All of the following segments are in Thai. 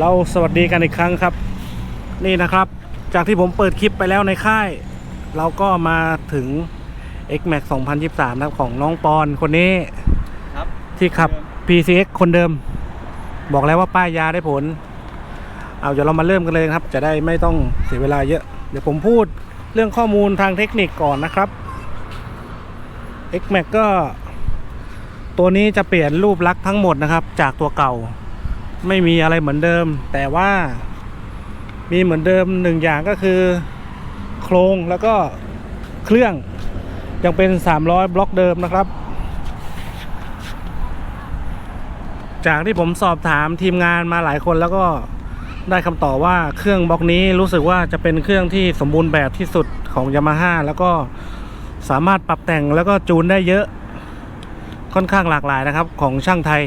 เราสวัสดีกันอีกครั้งครับ นี่นะครับ จากที่ผมเปิดคลิปไปแล้วในค่าย เราก็มาถึง X Max 2023นะครับของน้องปอนคนนี้ครับที่ขับ PCX คนเดิม บอกแล้วว่าป้ายยาได้ผล เอาเดี๋ยวเรามาเริ่มกันเลยครับ จะได้ไม่ต้องเสียเวลาเยอะ เดี๋ยวผมพูดเรื่องข้อมูลทางเทคนิคก่อนนะครับ X Max ก็ ตัวนี้จะเปลี่ยนรูปลักษณ์ทั้งหมดนะครับ จากตัวเก่า ไม่มีอะไรเหมือนเดิม แต่ว่ามีเหมือนเดิมหนึ่งอย่างก็คือ โครงแล้วก็เครื่องยังเป็น 300 บล็อกเดิมนะครับ จากที่ผมสอบถามทีมงานมาหลายคนแล้วก็ได้คำตอบว่าเครื่องบล็อกนี้รู้สึกว่าจะเป็นเครื่องที่สมบูรณ์แบบที่สุดของ Yamaha แล้วก็สามารถปรับแต่งแล้วก็จูนได้เยอะ ค่อนข้างหลากหลายนะครับของช่างไทย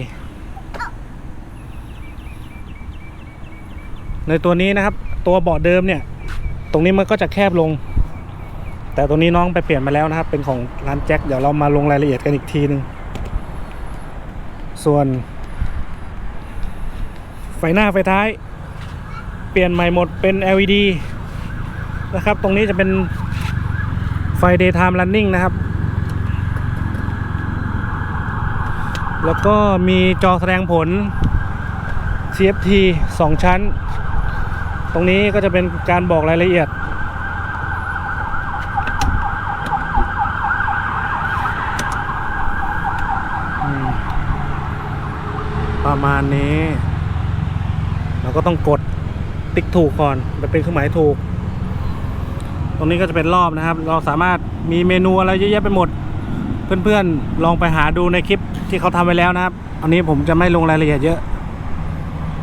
ในตัวนี้นะครับ ตัวเบาะเดิมเนี่ย ตรงนี้มันก็จะแคบลง แต่ตรงนี้น้องไปเปลี่ยนมาแล้วนะครับ เป็นของร้านแจ็คเดี๋ยวเรามาลงรายละเอียดกันอีกทีหนึ่งส่วน ไฟหน้าไฟท้าย เปลี่ยนใหม่หมดเป็น LED นะครับ ตรงนี้จะเป็นไฟ daytime running นะครับ แล้วก็มีจอแสดงผล CFT 2 ชั้น ตรงนี้ก็จะเป็นการบอกรายละเอียด ประมาณนี้ เราก็ต้องกดติ๊กถูกก่อนมันเป็นเครื่องหมายถูก ตรงนี้ก็จะเป็นรอบนะครับ เราสามารถมีเมนูอะไรเยอะแยะไปหมด เพื่อนๆ ลองไปหาดูในคลิปที่เขาทำไว้แล้วนะครับ อันนี้ผมจะไม่ลงรายละเอียดเยอะ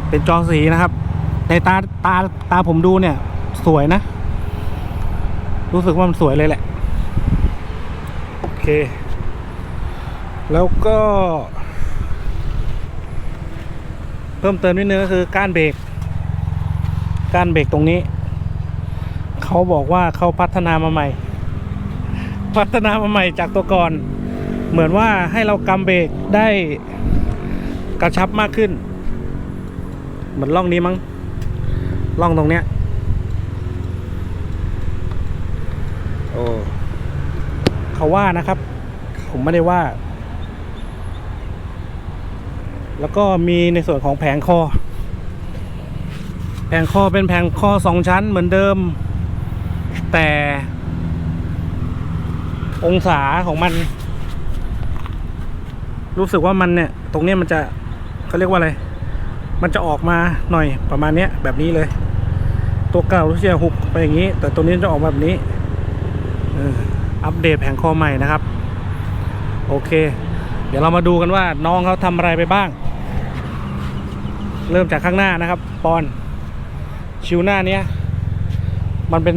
เป็นจอสีนะครับ ในตาตาตาผมดูเนี่ย สวยนะ รู้สึกว่ามันสวยเลยแหละ โอเค แล้วก็ เพิ่มเติมนิดนึงก็คือก้านเบรกก้านเบรกตรงนี้ เขาบอกว่าเขาพัฒนามาใหม่ พัฒนามาใหม่จากตัวก่อน เหมือนว่าให้เรากำเบรกได้กระชับมากขึ้น เหมือนล่องนี้มั้ง ล่องตรงเนี้ย โอ้เขาว่านะครับ ผมไม่ได้ว่า แล้วก็มีในส่วนของแผงคอ แผงคอเป็นแผงคอสองชั้นเหมือนเดิม แต่ องศาของมัน รู้สึกว่ามันเนี่ย ตรงนี้มันจะเขาเรียกว่าอะไรมันจะออกมาหน่อยประมาณนี้แบบนี้เลย ตัวเก่ารู้สึกจะหุบไปอย่างนี้ แต่ตัวนี้จะออกมาแบบนี้เอออัปเดตแผงคอใหม่นะครับ โอเค เดี๋ยวเรามาดูกันว่าน้องเขาทำอะไรไปบ้าง เริ่มจากข้างหน้านะครับ ปอน ชิวหน้าเนี้ย มันเป็น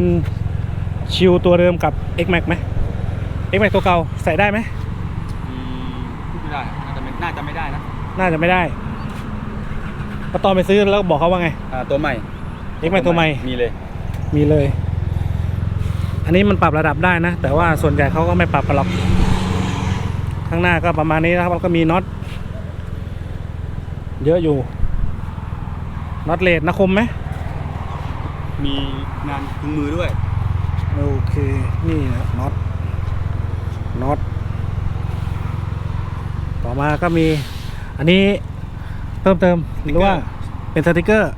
ชิวตัวเดิมกับ X Max ไหม X Max ตัวเก่าใส่ได้ไหมอืมไม่ได้น่าจะไม่น่าจะไม่ได้นะ น่าจะไม่ได้แล้วตอนไปซื้อแล้วบอกเขาว่าไง อ่า ตัวใหม่ X Max ตัวใหม่มีเลย มีเลย อันนี้มันปรับระดับได้นะ แต่ว่าส่วนใหญ่เขาก็ไม่ปรับกันหรอก ข้างหน้าก็ประมาณนี้นะครับแล้วก็มีน็อตเยอะอยู่น็อตเลดนะคมไหมมีงานถุงมือด้วย โอเค นี่นะน็อตน็อตต่อมาก็มี อันนี้เพิ่มเติมหรือว่าเป็นสติกเกอร์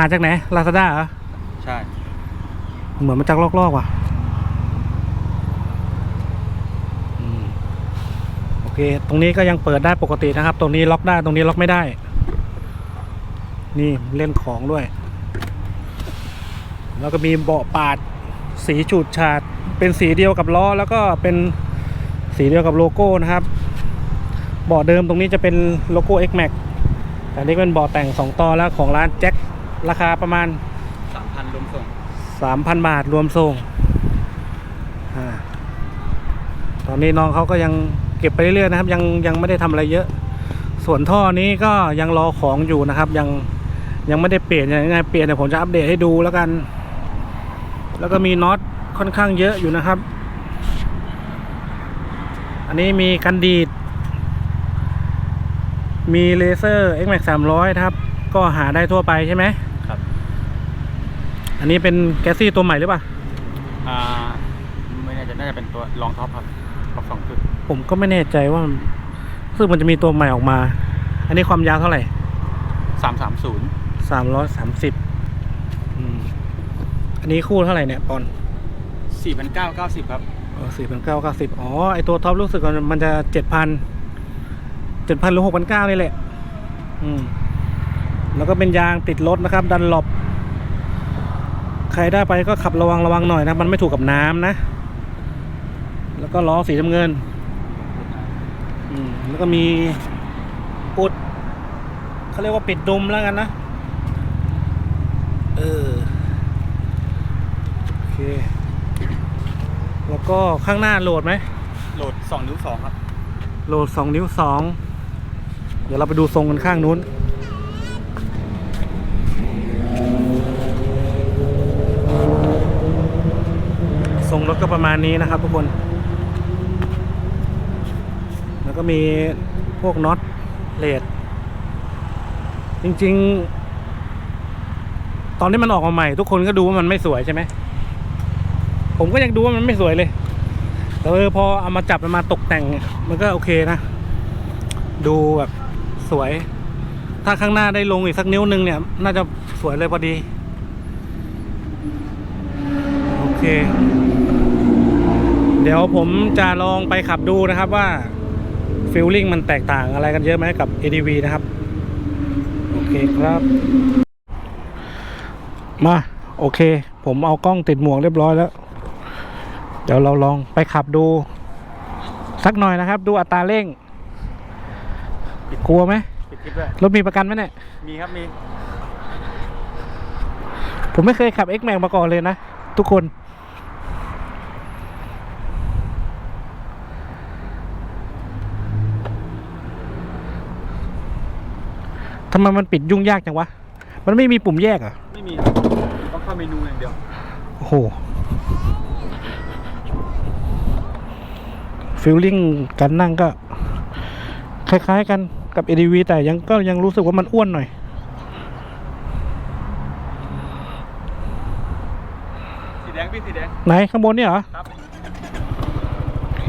หาจากไหนลาซาด้าเหรอ ใช่ เหมือนมันจากลอกๆว่ะอืมโอเค ตรงนี้ก็ยังเปิดได้ปกตินะครับ ตรงนี้ล็อกได้ ตรงนี้ล็อกไม่ได้ นี่เล่นของด้วย แล้วก็มีเบาะปาด สีฉูดฉาด เป็นสีเดียวกับล้อ แล้วก็เป็นสีเดียวกับโลโก้นะครับ เบาะเดิมตรงนี้จะเป็นโลโก้ X Max แต่นี่เป็นเบาะแต่ง 2ต่อแล้วของร้านแจ็ค ราคาประมาณสามพันรวมส่งสามพันบาทรวมส่งอาตอนนี้น้องเขาก็ยังเก็บไปเรื่อยๆนะครับ ยังยังไม่ได้ทำอะไรเยอะ ส่วนท่อนี้ก็ยังรอของอยู่นะครับ ยังยังไม่ได้เปลี่ยนยังไงเปลี่ยนเดี๋ยวผมจะอัปเดตให้ดูแล้วกัน แล้วก็มีน็อตค่อนข้างเยอะอยู่นะครับ อันนี้มีกันดีด มีเลเซอร์ X Max 300นะครับ ก็หาได้ทั่วไปใช่ไหมครับ อันนี้เป็นแกสซี่ตัวใหม่หรือเปล่า อ่าไม่แน่ใจน่าจะเป็นตัวรองท็อปครับท็อปสองจุดผมก็ไม่แน่ใจว่าซึ่งมันจะมีตัวใหม่ออกมา อันนี้ความยาวเท่าไหร่สามสามศูนย์สามร้อยสามสิบอันนี้คู่เท่าไหร่เนี่ยปอนสี่พันเก้าเก้าสิบครับสี่พันเก้าเก้าสิบอ๋อ ไอตัวท็อปรู้สึกว่ามันจะเจ็ดพันเจ็ดพันหรือหกพันเก้านี่แหละ อืม แล้วก็เป็นยางติดรถนะครับ ดันหลบใค รได้ไปก็ขับระวังระวังหน่อยนะ มันไม่ถูกกับน้ำนะ แล้วก็ล้อสีน้ำเงินอืมแล้วก็มีอุดเขาเรียกว่าปิดดุมแล้วกันนะเออโอเคแล้วก็ข้างหน้าโหลดไหมโหลดสองนิ้วสองครับ โหลดสองนิ้วสองเดี๋ยวเราไปดูทรงกันข้างนู้น ทรงรถก็ประมาณนี้นะครับทุกคน แล้วก็มีพวกน็อตเลดจริง ๆ ตอนที่มันออกมาใหม่ ทุกคนก็ดูว่ามันไม่สวยใช่ไหม ผมก็ยังดูว่ามันไม่สวยเลย แต่เออพอเอามาจับมาตกแต่ง มันก็โอเคนะ ดูแบบสวย ถ้าข้างหน้าได้ลงอีกสักนิ้วหนึ่งเนี่ย น่าจะสวยเลยพอดี โอเค ดี๋ยวผมจะลองไปขับดูนะครับว่าฟิลลิ่งมันแตกต่างอะไรกันเยอะไหมกับ ADV นะครับ โอเคครับ มา โอเค ผมเอากล้องติดหมวกเรียบร้อยแล้ว เดี๋ยวเราลองไปขับดู สักหน่อยนะครับ ดูอัตราเร่ง กลัวไหมปิดคลิปด้วยรถมีประกันไหมเนี่ย มีครับมี ผมไม่เคยขับ X Max มาก่อนเลยนะ ทุกคนำไมมันปิดยุ่งยากจังวะ มันไม่มีปุ่มแยกเหรอะไม่มีครับต้องเข้าเมนูอย่างเดียว โอ้โหฟิลลิ่งการนั่งก็ คล้ายๆกันกับ ADV แต่ยังก็ยังรู้สึกว่ามันอ้วนหน่อย สีแดงพี่สีแดง ไหนข้างบนเนี่ยเหรอ ครับ โอเค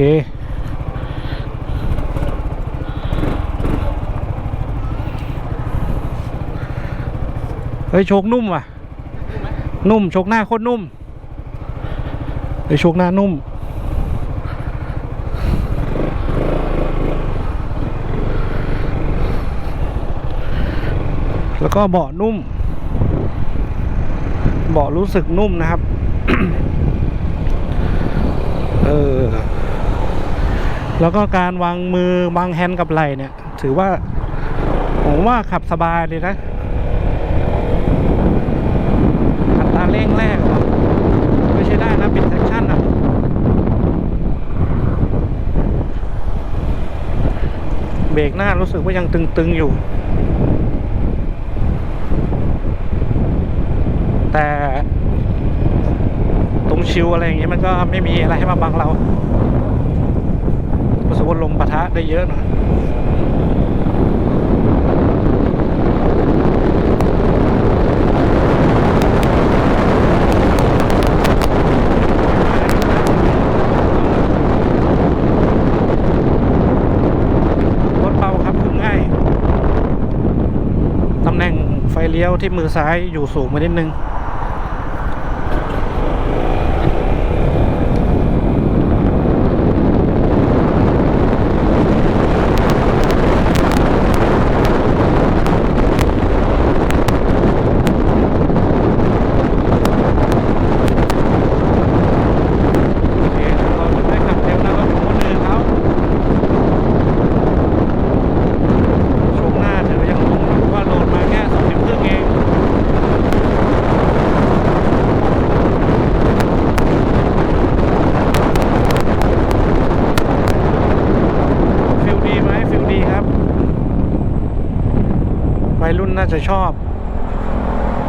เฮ้ยโชคนุ่มว่ะ นุ่มโชคหน้าโคตรนุ่มเฮ้ยโชคหน้านุ่ม แล้วก็เบาะนุ่ม เบาะรู้สึกนุ่มนะครับเออแล้วก็การวางมือวางแฮนด์กับไหล่เนี่ย ถือว่า ผมว่าขับสบายเลยนะ อัตราเร่งแรกอะไม่ใช่ได้นะปิดแท็กชั่นอะ เบรกหน้ารู้สึกว่ายังตึงๆอยู่ แต่ตรงชิวอะไรอย่างเงี้ยมันก็ไม่มีอะไรให้มาบังเรารู้สึกว่าลมปะทะได้เยอะหน่อยรถเบาครับขึ้นง่าย ตำแหน่งไฟเลี้ยวที่มือซ้ายอยู่สูงมานิดนึง วัยรุ่นน่าจะชอบ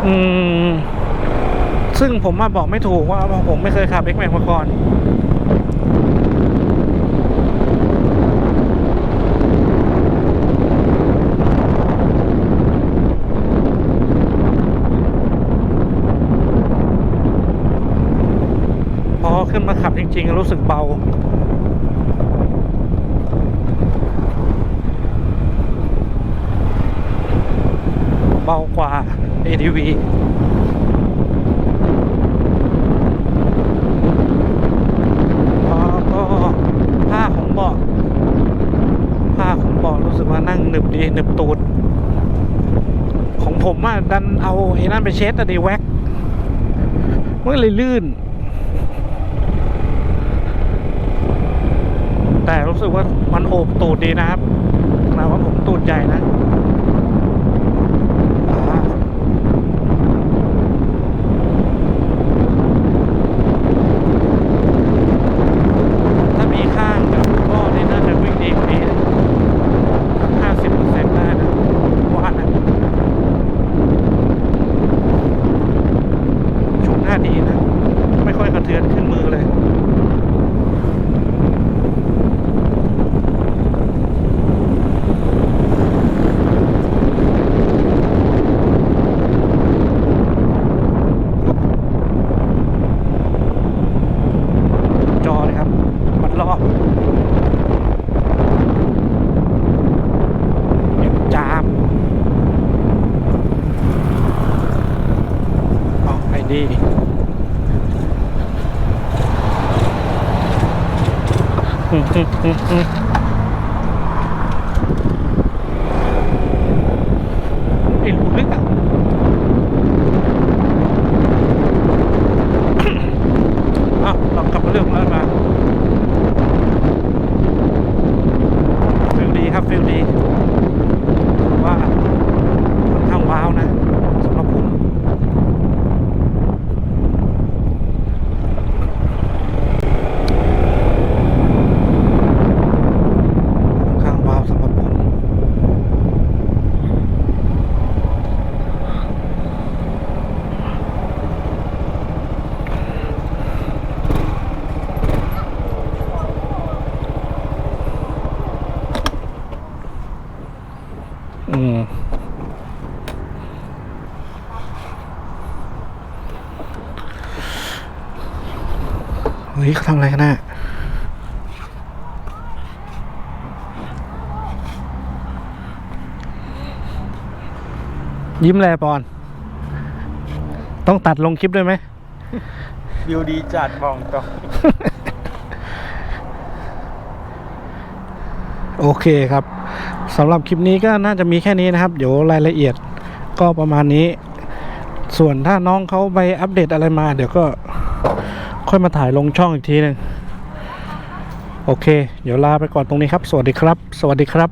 อืม ซึ่งผมมาบอกไม่ถูกว่าผมไม่เคยขับเอ็กแม็กมาก่อนพอขึ้นมาขับจริง ๆ รู้สึกเบา ADV ก็ผ้าของเบาะผ้าของเบาะรู้สึกว่านั่งหนึบดีหนึบตูด ของผมอะดันเอาไอ้นั่นไปเช็ดอะดีแว็กมันก็เลยลื่น แต่รู้สึกว่ามันโอบตูดดีนะครับนาดว่าผมตูดใหญ่นะอ่าถ้ามีข้างกับก็นี่น่าจะวิ่งดีกว่านี้ห้าสิบเปอร์เซ็นต์ได้นะว่านะช่วงหน้าดีนะ ไม่ค่อยกระเทือนขึ้นมือเลย จอเลยครับ มัดรอบยังจามเอาไอ้ดี อืมอืมอืมอืมไอ้ลูกลึกอะ อ้าวเรากลับมาเรื่องของเรามาฟิลดีครับฟิลดีถือว่าค่อนข้างว้าวนะสำหรับผมค่อนข้างว้าวสำหรับผมอืม เฮ้ยเขาทำอะไรกันน่ะยิ้มแลปอน ต้องตัดลงคลิปด้วยไหม วิวดีจัดบองตรงโอเคครับสำหรับคลิปนี้ก็น่าจะมีแค่นี้นะครับ เดี๋ยวรายละเอียดก็ประมาณนี้ ส่วนถ้าน้องเขาไปอัปเดตอะไรมา เดี๋ยวก็ ค่อยมาถ่ายลงช่องอีกทีหนึ่งโอเค เดี๋ยวลาไปก่อนตรงนี้ครับ สวัสดีครับ สวัสดีครับ